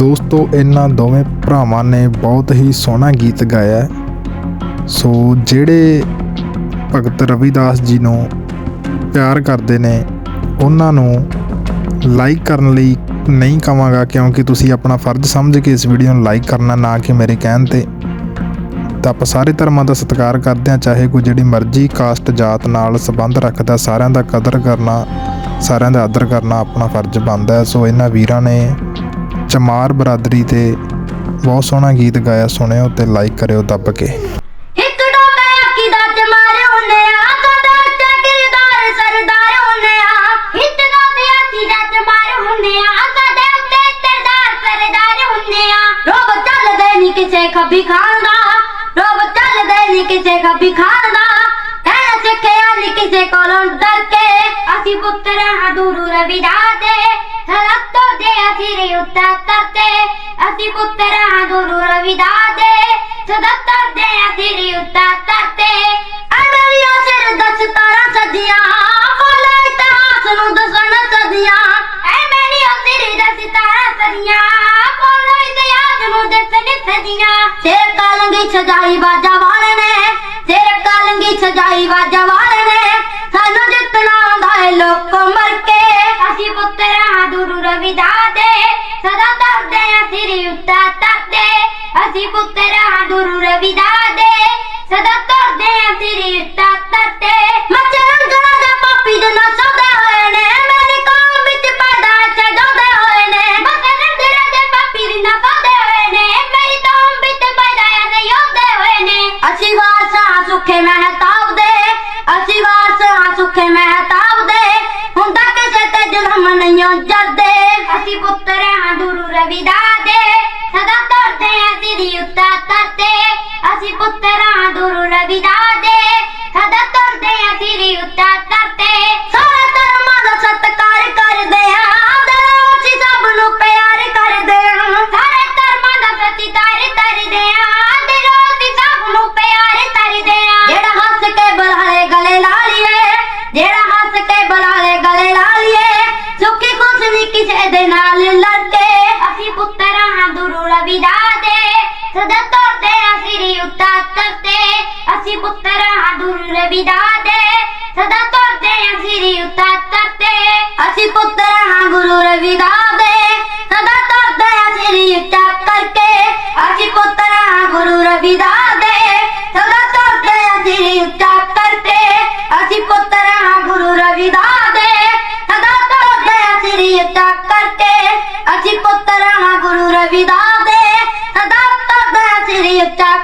ਦੋਸਤੋ, ਇਹਨਾਂ ਦੋਵੇਂ ਭਰਾਵਾਂ ਨੇ ਬਹੁਤ ਹੀ ਸੋਹਣਾ ਗੀਤ ਗਾਇਆ ਸੋ ਜਿਹੜੇ ਭਗਤ ਰਵਿਦਾਸ ਜੀ ਨੂੰ ਪਿਆਰ ਕਰਦੇ ਨੇ, ਉਹਨਾਂ ਨੂੰ ਲਾਈਕ ਕਰਨ ਲਈ ਨਹੀਂ ਕਵਾਂਗਾ ਕਿਉਂਕਿ ਤੁਸੀਂ ਆਪਣਾ ਫਰਜ਼ ਸਮਝ ਕੇ ਇਸ ਵੀਡੀਓ ਨੂੰ ਲਾਈਕ ਕਰਨਾ ਨਾ ਕਿ ਮੇਰੇ ਕਹਿਣ ਤੇ। ਤਾਂ ਆਪਾਂ ਸਾਰੇ ਧਰਮਾਂ ਦਾ ਸਤਿਕਾਰ ਕਰਦੇ ਹਾਂ, ਚਾਹੇ ਕੋਈ ਜਿਹੜੀ ਮਰਜ਼ੀ ਕਾਸਟ ਜਾਤ, ਨਾਲ ਸੰਬੰਧ ਰੱਖਦਾ, ਸਾਰਿਆਂ ਦਾ ਕਦਰ ਕਰਨਾ, ਸਾਰਿਆਂ ਦਾ ਆਦਰ ਕਰਨਾ ਆਪਣਾ ਫਰਜ਼ ਬਣਦਾ ਹੈ। ਸੋ ਇਹਨਾਂ ਵੀਰਾਂ ਨੇ ਚਮਾਰ ਬਰਾਦਰੀ ਤੇ ਬਹੁਤ ਸੋਹਣਾ ਗੀਤ ਗਾਇਆ ਸੁਣਿਓ ਤੇ ਲਾਈਕ ਕਰਿਓ ਦੱਬ ਕੇ। ਇੱਕ ਡੋਬੇ ਅੱਖੀ ਦਾ ਜਮਾਰੇ ਹੁੰਨੇ ਆ ਕਦੇ ਉੱਤੇ ਕਿਰਦਾਰ ਸਰਦਾਰ ਹੁੰਨੇ ਆ ਇੱਕ ਡੋਬੇ ਅੱਖੀ ਦਾ ਜਮਾਰੇ ਹੁੰਨੇ ਆ ਕਦੇ ਉੱਤੇ ਕਿਰਦਾਰ ਸਰਦਾਰ ਹੁੰਨੇ ਆ ਰੋਬ ਚੱਲਦੇ ਨਹੀਂ ਕਿਸੇ ਖੱਬੀ ਖਾਨ ਦਾ, ਰੋਬ ਚੱਲਦੇ ਨਹੀਂ ਕਿਸੇ ਖੱਬੀ ਖਾਨ ਦਾ। ਕਹਿਣਾ ਸਿੱਖਿਆ ਨਹੀਂ ਕਿਸੇ ਕੋਲੋਂ ਡਰ ਕੇ, ਅਸੀਂ ਪੁੱਤਰ ਹਾਂ ਦੂਰੂ ਰਵਿਦਾਸ ਦੇ ਹਲਤੋ ਦੇ ਅਥਿਰੇ ਉੱਤਾ ਤਰਤੇ ਅਸੀਂ ਪੁੱਤਰ ਹਾਂ ਦੂਰੂ ਰਵਿਦਾਸ ਦੇ। ਸਦੱਤਰ ਦੇ ਅਥਿਰੇ ਉੱਤਾ ਤਰਤੇ ਅਮਰੀਆ ਸਿਰ ਦਸ ਤਾਰਾ ਸਜੀਆਂ, ਬੋਲੇ ਇਤਿਹਾਸ ਨੂੰ ਦਸਣ ਸਦੀਆਂ ਐ ਇਤਿਹਾਸ ਨੂੰ ਦਸਣ ਸਦੀਆਂ ਕਾਲੰਗੀ ਸਜਾਈ ਬਾਜਾ ਵਾਲੇ ਨੇ, ਸਿਰ ਕਾਲੰਗੀ ਸਜਾਈ ਬਾਜਾ ਗੁਰੂ ਦੇ। ਸਦਾ ਤਰਦੇ ਆ ਸਿਰ ਉੱਤਾ ਤਰਦੇ ਅਸੀਂ ਪੁੱਤਰ ਹਾਂ ਗੁਰੂ ਦੇ। ਸਦਾ ਤਰਦੇ ਆ ਸਿਰ ਉੱਤਾ ਤਰਦੇ ਮਚਰਨ ਗਣਾ ਦੇ ਪਾਪੀ ਦੇ ਨਾ ਸੌਦੇ ਹੋਏ ਨੇ। ਮੇਰੀ ਕੌਮ ਵਿੱਚ ਪੈਦਾ ਚੜਾਉਂਦੇ ਹੋਏ ਨੇ। ਮਚਰਨ ਗਣਾ ਦੇ ਪਾਪੀ ਦੇ ਨਾ ਸੌਦੇ ਹੋਏ ਨੇ। ਮੇਰੀ ਕੌਮ ਵਿੱਚ ਪੈਦਾ ਤੇ ਹੋਏ ਨੇ। ਅਸੀਂ ਵਾਰਸਾਂ ਸੁੱਖੇ ਮਹਿਤਾਬ ਪੁੱਤਰ ਹਾਂ ਗੁਰੂ ਰਵਿਦਾਸ ਦੇ ਕਿਸੇ ਦੇ ਨਾਲ ਲੜਦੇ, ਅਸੀਂ ਪੁੱਤਰ ਹਾਂ ਗੁਰੂ ਰਵਿਦਾਸ ਦੇ ਸਦਾ ਤੋਰਦੇ, ਅਸੀਂ ਉੱਤਾ ਤਰਤੇ ਅਸੀਂ ਪੁੱਤਰ ਹਾਂ ਗੁਰੂ ਰਵਿਦਾਸ ਦੇ ਸਦਾ ਤੋਰਦੇ, ਅਸੀਂ ਉੱਤਾ ਤਰਤੇ ਅਸੀਂ ਪੁੱਤਰ ਹਾਂ ਗੁਰੂ ਰਵਿਦਾ ਦੇ ਸਦਾ ਤੋਰਦੇ, ਅਸੀਂ ਉੱਤਾ ਕਰਕੇ, ਅਸੀਂ ਪੁੱਤਰ ਹਾਂ ਗੁਰੂ ਰਵਿਦਾਸ ਦੇ ਸਦਾ ਤੋਰਦੇ, ਅਸੀਂ ਉੱਤਾ ਕਰਕੇ, ਅਸੀਂ ਪੁੱਤਰ ਹਾਂ ਗੁਰੂ ਰਵਿਦਾਸ ਦੀ ਅਤਾ ਕਰਤੇ ਅਸੀਂ ਪੁੱਤਰ ਹਾਂ ਗੁਰੂ ਰਵਿਦਾਸ ਦੇ ਅਦਾ ਕਰਦਾ ਸ੍ਰੀ ਅਤਾ